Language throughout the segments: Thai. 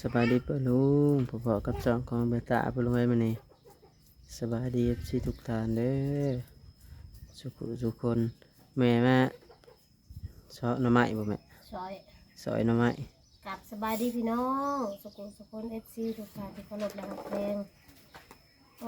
สบายดีปะลุงพอๆกับจองของเบตาปะลุงไอ้มานี่สบายดีเอฟซีทุกท่านเด้อสุขทุกคนแม่แม่ซอหน่อไม้บ่แม่ซอยซอยหน่อไม้กลับสบายดีพี่น้องสกุลสกุลเอฟซีทุกท่านที่เคารพและรักเพลง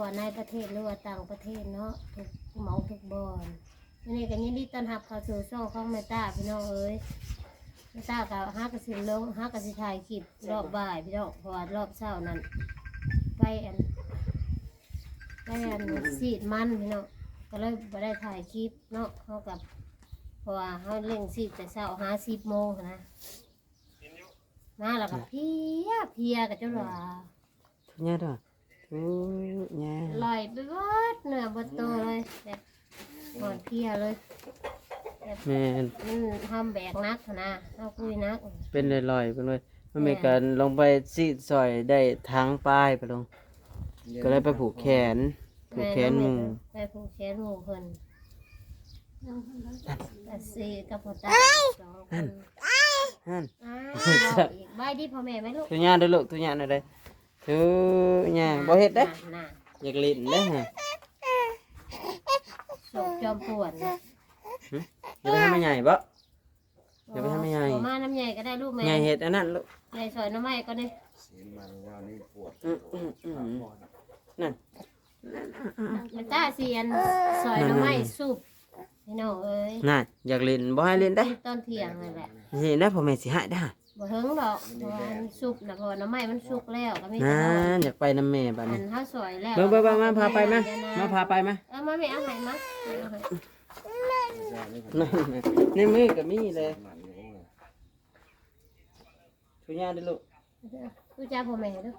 ว่าในประเทศหรือว่าต่างประเทศเนาะทุกเหมาทุกบอนวันนี้ก็ยินดีต้อนรับเข้าสู่ช่องของแม่ตาพี่น้องเอ้ย แม่ตากับฮักกระสิลงฮักกระสิถ่ายคลิปรอบบ่ายพี่น้องเพราะว่ารอบเช้านั้นไปอันไปอันซีดมันพี่น้องก็เลยไม่ได้ถ่ายคลิปเนาะเขากับเพราะว่าเขาเล่งซีดแต่เช้าหาสิบโมงนะมาแล้วก็เพียเพียกับเจ้าหลาทุกอย่างเด้อทุกอย่างลอยไปหมดเหนือบนโตเลยแบบหมดเพียเลย แบบแม่นมันทำแบกนักนะเอาคุยนักเป็นลอยๆไปเลยมันมีการลงไปซีดซอยได้ทางป้ายไปลง ก็เลยไปผูกแขน ผูกแขนหมูไปผูกแขนหมูเพิ่นแต่สีกับพ่อตาสองคนนั่นอ้าวอีกใบดีพ่อแม่ไหมลูกทุกอย่างเด้อลูกทุกอย่างเด้อเด้อทุกอย่างบ่เฮ็ดเด้อน่ะอยากเล่นเด้อฮะศพจอมปวดนะ อย่าไปทำให้ใหญ่บ่อย่าไปทำให้ใหญ่เอามาน้ำใหญ่ก็ได้ลูกแม่ใหญ่เฮ็ดอันนั้นลูกใหญ่ซอยน้ำไม้ก็ได้อืมอืมอืมนั่นมันตาเสียนซอยหน้ำไม้สุบพี่น้องเอ้ยนั่นอยากเล่นบ่ให้เล่นได้ตอนเที่ยงนั่นแหละเห็นได้พ่อแม่สิหายได้บ่เฮิงดอกเพราะว่ามันสุบนะเพราะว่าหน้ำไม้มันสุกแล้วก็มีนั่แต่เอานอยากไปน้ำแม่บัดอันี้นเท้าซอยแล้วเบิ่งเบิ่งเบิ่งมาพาไปมามาพาไปมาเออมาไม่เอาให้มาไม่เอา ในั่มือก็มีเลยทุกอย่างเด้อลูกกูจ้าพ่อแม่ด้อ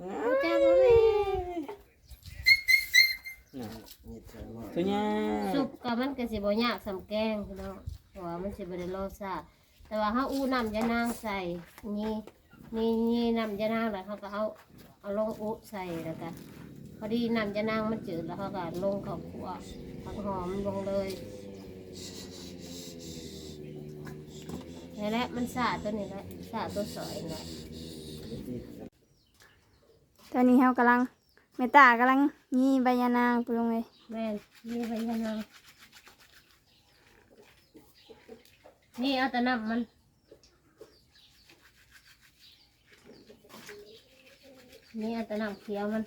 อ้ากูจ้าพ่อแม่ทุกอย่างสุบก็มันก็สิบ่ยากสำแกงพี่น้องเพราะว่ามันสิบ่ได้รสชาแต่ว่าเฮาอู้น้ำยานางใส่นี่นี่นี่น้ำยานางแล้วเขาก็เอาเอาลงอุใส่แล้วก็ พอดีน้ำยานางมันจืดแล้วเขาก็ลงข้าวคั่วผักหอมลงเลยนี่แหละมันสาตัวนี้แหละสาตัวสอยนี่แหละตอนนี้เรากำลังเมตตากำลังยีใบยานางไปลงเลยแม่นนี่ใบยานางนี่เอาแต่น้ำมันนี่เอาแต่น้ำเขียวมัน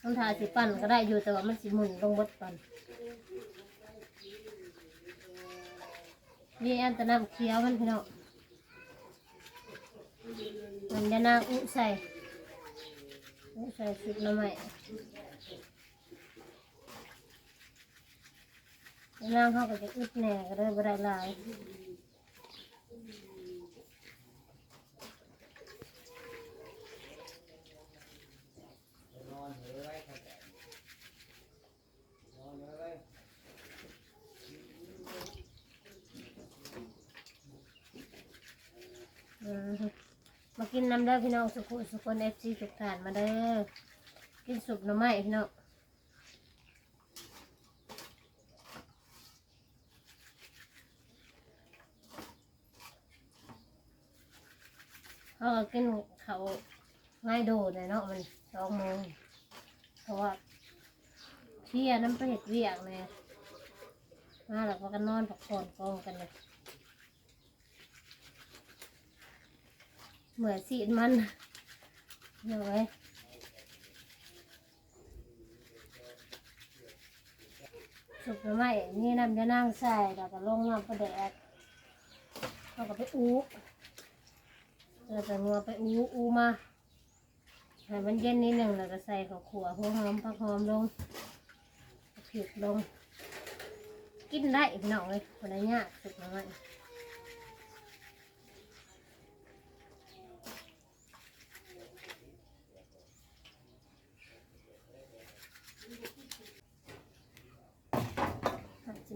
ต้องทาสิปั่นก็ได้อยู่แต่ว่ามันสิหมุนลงบดปั่นนี่อาแต่น้ำเขียวมันพี่น้องมันจะนางอุใส่อุใส่สุดน้ำใหม่นางเขาก็จะอึดแหน่ก็ได้บ่ได้หลาย อืมมา กินน้ำเด้อพี่น้องสุขุสุคนเอฟซีสุกทานมาเด้อกินสุกหน่อไม้พี่น้องเขาก็กินเขาง่ายโดดเลยเนาะมันสองโมงเพราะว่าเที่ยน้ำไปเห็ดเวียกเลยมาแล้วก็นอนพักผ่อนกองกันเลย เหมือนสีมันเดี๋ยวไว้สุกหรือไม่นี่น้ำจะนั่งใส่แล้วก็ลงน้ำประแดกเราก็ไปอู้เราจะงัวไปอู้อู้มาให้มันเย็นนิดหนึ่งแล้วก็ใส่ข้าวขัวหัวหอมผักหอมลงผิดลง กินได้พี่น้องเลยคนละยากสุกหรือไ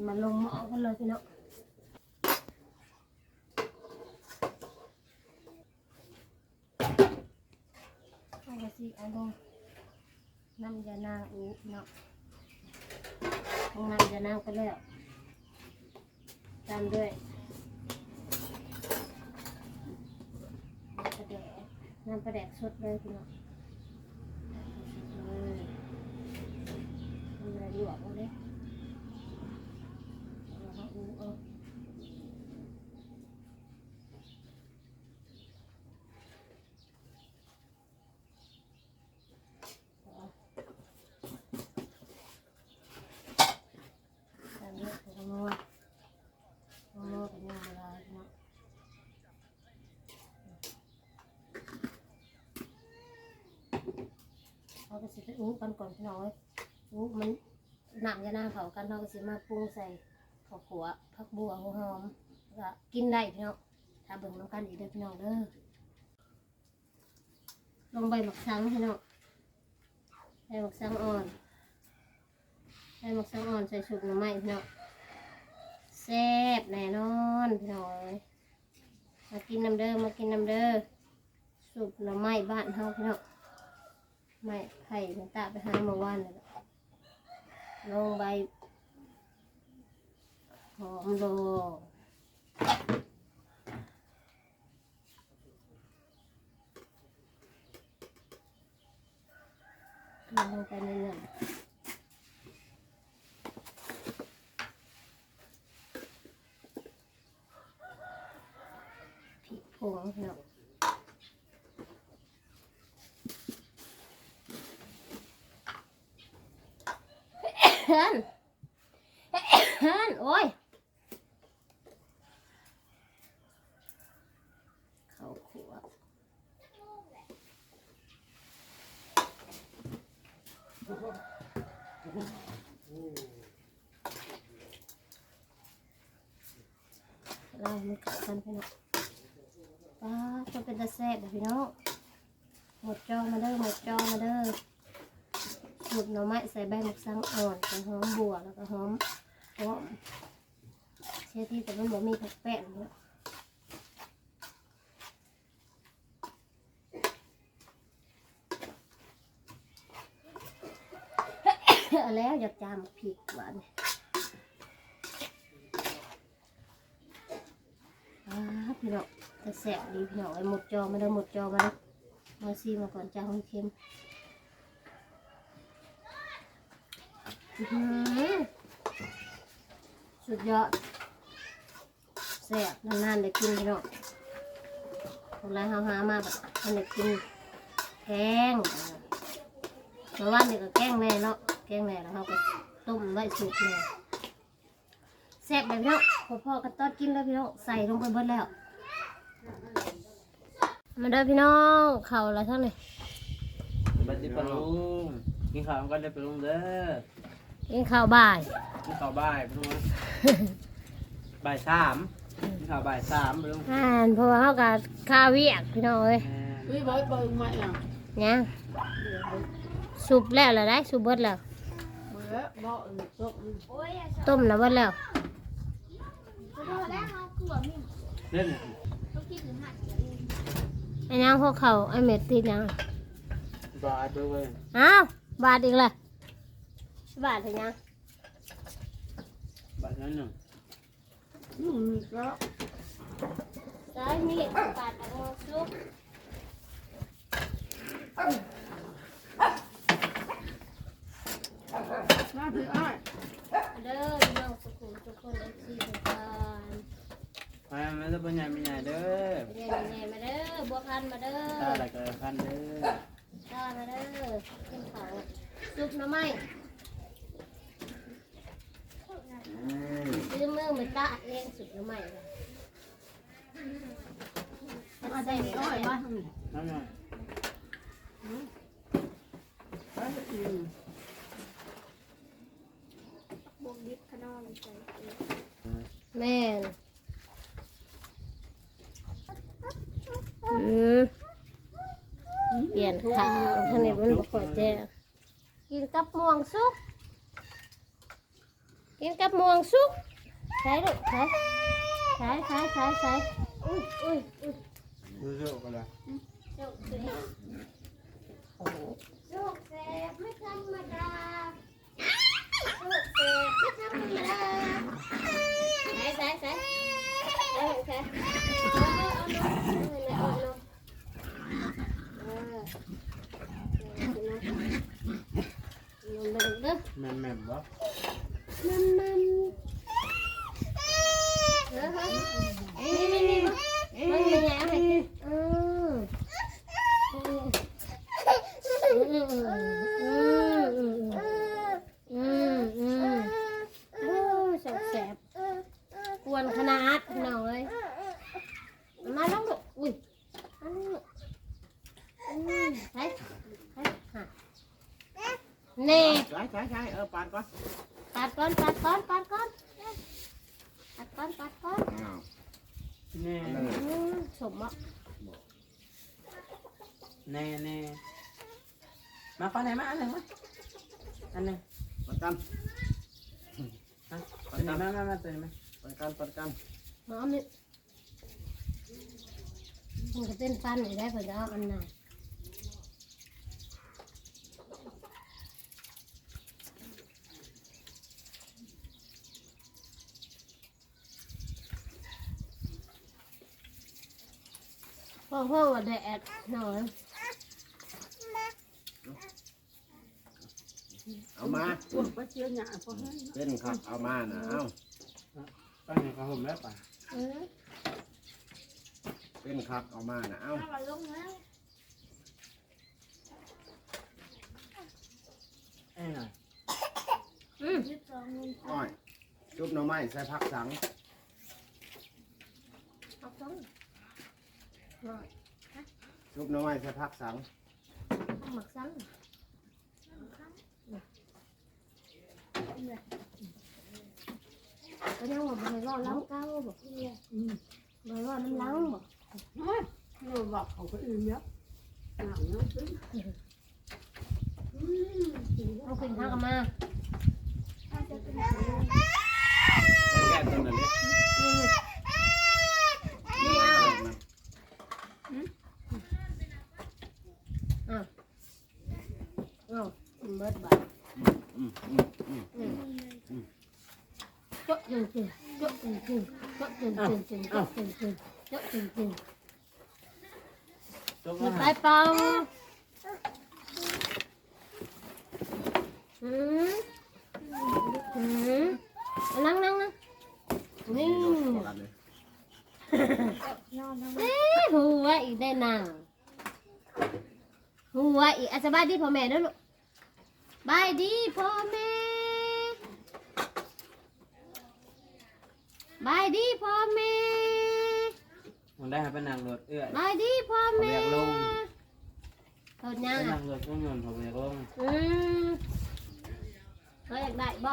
มาลงหม้อกันเลยพี่น้องเอาไปสิเอาลงน้ำยานางอีกเนาะลงน้ำยานางก็แล้วตามด้วยกระแดกน้ำประแดกสดเลยพี่น้องเลยมันเลกหลวมเลย เขาก็สิไปอู้กันก่อนพี่น้อยอู้มันหนักจะหน้าเขากันเขาก็สิมาปรุงใส่ข้าวขัวผักบัวหัวหอมก็กินได้พี่น้องถ้าเบิ่งน้ำกันอีกเด้อพี่น้องเด้อลงใบหมักสังพี่น้องใบหมักสังอ่อนใส่หมักสังอ่อนใส่สุกหน่อไม้พี่น้องแซ่บแน่นอนพี่น้องเอ้ยมากินน้ำเด้อมากินน้ำเด้อสุกหน่อไม้บ้านเฮาพี่น้อง ไม้ไผ่มันตาไปหาเมื่อวานเลยลงใบหอมโลลงไปในนื้อพริกผงเนาะ เฮ้นเฮ้นโอ้ยเขาขวบเราไม่ขัดกันพี่น้องป้าจะเป็นตะแซ่บพี่น้องหมดจอมาเด้อหมดจอมาเด้อ หมดหน่อไม้ใส่ใบหมกสังอ่อนกับหอมบัวแล้วก็หอมหอมเชื่อที่แต่มันบ่มีผักแป้งเนี่ยแล้วอยากจามผิดหวานพี่น้องแต่แสบดีพี่น้องไอ้หมดจอมาเด้อหมดจอมาเด้อมาซีมาก่อนจ้าห้องเค็มอื้อหือ สุดยอดแสบนานๆได้กินพี่น้องคนไรเฮาหามาแบบมันได้กินแกงเมื่อวานเด็กก็แกงแน่เนาะแกงแน่แล้วเขาก็ต้มไว้สุกแน่แซ่บแบบพี่น้องพอพ่อกันตอนกินแล้วพี่น้องใส่ลงไปเบิดแล้ว มาเด้อพี่น้องเข่าอะไรท่าไหร่บัดนี้ปะลุงกินข้าวกันได้ปะลุงเด้อ กินข้าวบ่ายกินข้าวบ่ายปะลุงนะบ่ายสามกินข้าวบ่ายสามปะลุงอ่านเพราะว่าเขากับข้าวเวียกพี่น้องเอ้ยแม่ Quý bói bơi ngoại nào เนี่ยสุบแล้วเหรอได้สุบเบิดแล้ว Bữa bọ trộm ต้มแล้วเบิดแล้วเล่นไอ้นางพวกเขาไอ้เม็ดติดยังบาดไปเลยอ้าวบาทอีกเลย บาทเห็นยังบาดนั้นหนึ่ง Đó ใช่มีดบาทเอามาซุป Nó thì ai เด้อพี่น้องสุขุมทุกคนเอฟซีทุกท่านมาไม่ต้องเป็นใหญ่เป็นใหญ่เด้อเรียนยังไงมาเด้อบัวพันธุ์มาเด้อถ้าอะไรก็พันเด้อข้าวมาเด้อขึ้นเขาซุปหน้ำไม้ ซื้อมือมาตะเองสุดหน้ำไม้เลย Mà đây thì có phải ba น้ำหน่อยแม่นอืมเปลี่ยนขาวท่านนี้มันบอกว่าแจ้กินกับม่วงสุก กินกับม่วงสุกใส่ลูกใส่ใส่ใส่ใส่ใส่อุ้ยอุ้ยอุ้ยดูเจ้ากันะเสพสุกเสพไม่ธรรมดาสุกเสพไม่ธรรมดาใส่ใส่ใส่ใส่ใแม่แม่บ้า แสบแสบกวนขนาดหน่อยมาลองดูอุ้ยมาลองดูอืมไปไปหาเน่ใช่ใช่ใช่เออปาดก่อนปัดก่อนปัดก่อนปัดก่อนปัดก่อนปัดก่อนอ้าวแน่เอออืมสมอะแน่แน่ มาขอไหนมาอันหนึ่งมาอันหนึ่งปัดกันอะตัวนี้มามามาตัวนี้มาปัดกันปัดกันหอมนี่มันก็เป็นฟันอยู่ได้เพิ่นจะเอาอันน่ะพ่อพ่อว่าแดดหน่อย เอามา พวกก็เชื่อหยาพอให้เป็นครับเอามานะเอาตั้งอย่างกระผมแล้วป่ะเออเป็นครับเอามานะเอาถ้าเราลงแล้วเอ้ยหน่อยอืมอ้อยจุบหน่อไม้ใส่ผักสังเอาสองจุบหน่อไม้ใส่ผักสัง เอาหมักซัง เลยก็ยังว่าบ่ให้รอล้วเก้าบอกเรียบ่ให้รอดน้ำล้างบอกเราบอกของคนอื่นเยอะหนาวเนาะซึ่งเอาขึ้นข้างกันมาแก้ตัวนั้นดินี่นี่เอาเอาเบิดบาด อืมอืมอืม จดจริงจริง จดจริงจริงจดจริงจริงจริงจดจริงจริงจดจริงจริงมีแล้วไปเปล่าอืมอืมนั่งนั่งนั่งนี่ปาดเลยเอ้ยหัวอีกได้นั่งหัวอีกอะสบายดีพ่อแม่เด้อลูกบายดีพ่อแม่ บายดีพ่อแม่มันได้ให้เป็นนางรถเอื้อยบายดีพ่อแม่เอาแบบลงเปิดยังเป็นอะนางรถต้องเงินผมอยากลงอืมเขาอยากได้บ่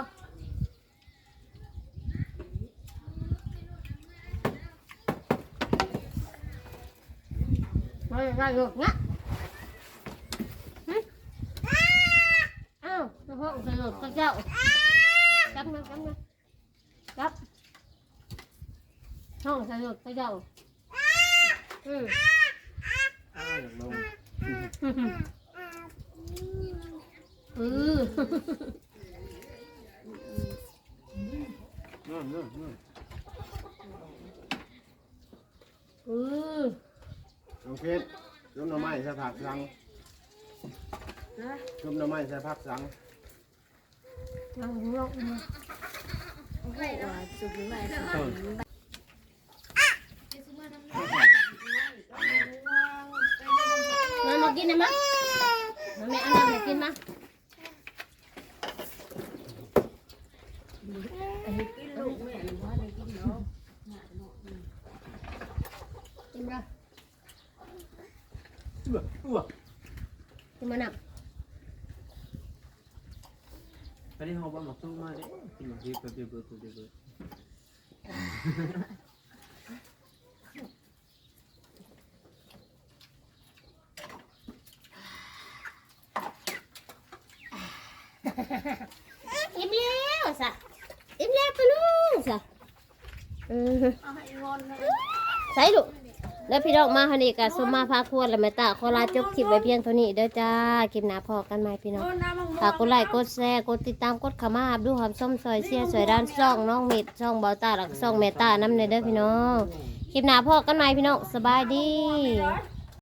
เขาอยากได้หรอกนะหึอ้าวเจ้าพ่อเคยหลบกับเจ้าจับมาจับมาจับ ห้องเคยหลบกับเจ้าอืมอ้าวอยากลงอือนู่นนู่นนู่นอือน้องเพชรจุบหน่อไม้ใส่ผักสังจุบหน่อไม้ใส่ผักสังนั่งลงมาสุดแรงโอ้ย มามากินนะมั้งมาแม่เอาน้ำมากินมั้ง กินลูกแม่ว่าได้กินเนาะ กินบ่ อ้วอ้ว กินมานับ ไปที่ห้องบ้านหมอกตู้มาเด้กินหมากที่เปิดเปิดเปิดเปิดเปิด อิ่มแล้วสะอิ่มแล้วปะลุงสะอือเอาให้งอนนะใส่ลูกแล้วพี่น้องมาฮันนี่กะสมมาพาควรและแม่ตาขอลาจบคลิปไว้เพียงเท่านี้เด้อจ้าคลิปหน้าพอกันใหม่พี่น้องโอ้น้ำมันฝากกดไลค์กดแชร์กดติดตามกดเข้ามาอับดูความส้มซอยเชียร์สวยด้านซ่องน้องเม็ดซ่องเบาตาหลักซ่องเมตตาน้ำในเด้อพี่น้องคลิปหน้าพ่อกันใหม่พี่น้องสบายดีร้อน